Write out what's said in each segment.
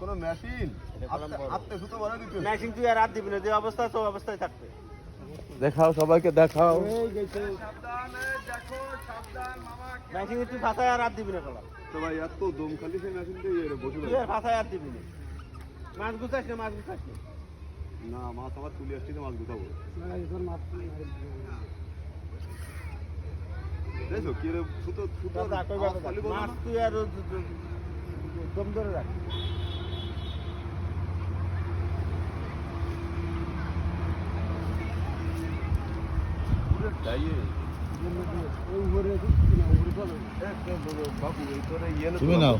কোনো মেশিন। আত্মে সুতো বানাই দিতে ম্যাচিং তুই আর রাত দিবি না যে অবস্থা তো অবস্থায় থাকবে। দেখাও সবাইকে দেখাও। ম্যাচিং তুই ফাঁসায় আর রাত দিবি না কলা তো ভাই এত দম খালি সেই মেশিনটা ইয়ে বসে তুই আর ফাঁসায় আর দিবি না। মাছ গুছাস না মাছ গুছাস না। মাছ আমার তুলে আসছি মাছ গুছাবো। দেখো কি রে সুতো সুতো বলো মাছ তুই আর দম ধরে রাখ বাবু এই করে ইয়ে না তুমি নাও।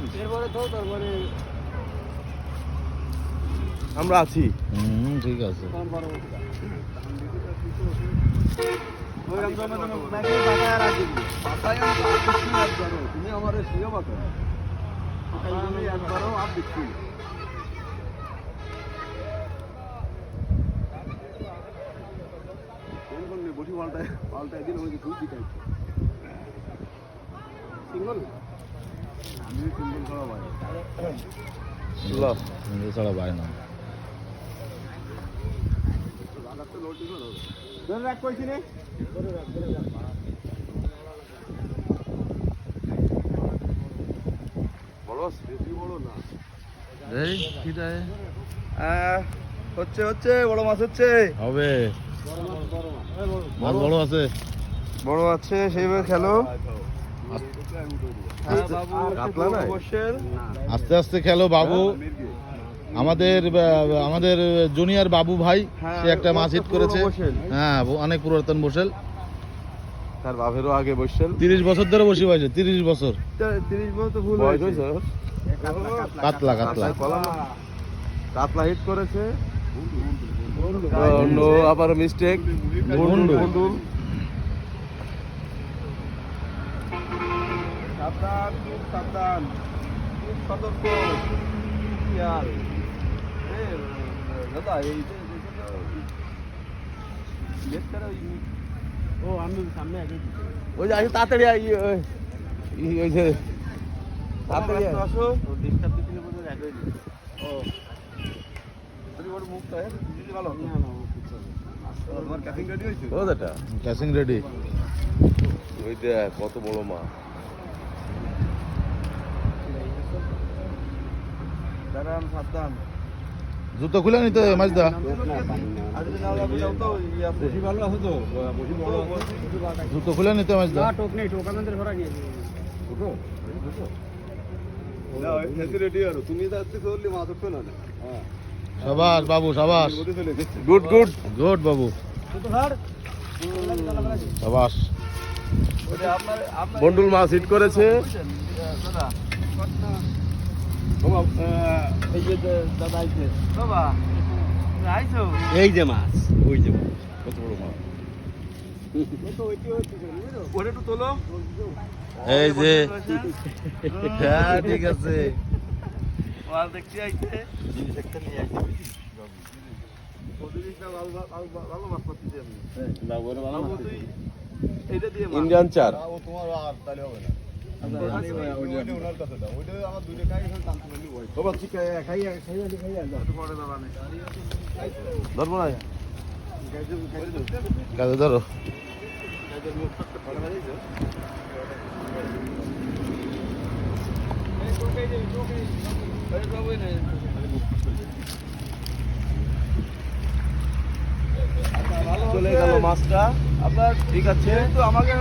আমরা আছি। হুম ঠিক আছে। কম বড় ওইরকম জমে জমে ম্যাচিং ফাঁসায় আর রাত দিবি পাতায় আমি আর দিচ্ছি না একবারও তুমি আমার শুয়ে পাতা আমি একবারও আর দিচ্ছি না। কোন কোন নিয়ে বসি পাল্টায় পাল্টায় দিন আমাকে খুব দিতে সিঙ্গল? আমি সিঙ্গল ছাড়া পায় না। লাগাতে লোটি করো ধরে রাখ কইছি নে ধরে রাখ ধরে রাখ বড় বেশি বড় না। এই কিটা হচ্ছে হচ্ছে বড় মাছ হচ্ছে। হবে। মাছ বড় আছে। বড় আছে সেইভাবে খেলো। আস্তে আস্তে খেলো বাবু। আমাদের আমাদের জুনিয়র বাবু ভাই হ্যাঁ, সে একটা মাছ হিট করেছে। বসেল। হ্যাঁ অনেক পুরাতন বসেল। তার বাপেরও আগে বসছেন তিরিশ বছর ধরে বসে পাইছে তিরিশ বছর। তিরিশ বছর ভুল হয়েছে। কাতলা কাতলা। কাতলা হিট করেছে। নো আবার মিস্টেক গুন্ডু। সাবধান খুব সাবধান খুব সতর্ক দাদা এই ও আমি সামনে আগে ওই যে তাড়াতাড়ি আই ওই যে তাড়াতাড়ি। আসো ডিস্টার্ব হই ও রেডি ওই দেখ কত বড় মা। জুতো খুলে নিতে হবে মাছ দা। জুতো খুলে নিতে হবে। মাছ দা। টোক নেই টোক আমাদের ঘরে নিয়ে ছোটো না ওই রেডি আর তুমি যাচ্ছে চললে মাছ উঠবে না। হ্যাঁ। সাবাস বাবু সাবাস। Good good. গুড বাবু। তো সাবাস। বন্ডুল মাছ হিট করেছে। এই যে দাদা আইছে। বাবা আইছো? এই যে মাছ ওই যে কত বড় মাছ। ওটা একটু তোলো। এই যে। হ্যাঁ ঠিক আছে। মাছ দেখতে আইছে। জিনিস একটা নিয়ে আইছে দিয়ে ইন্ডিয়ান চার ও তোমার আর তাহলে হবে না। দুইটা খাই গেছে। পারলি ওই বাবা চলে গেল মাছটা। আপনার ঠিক আছে। তো আমাকে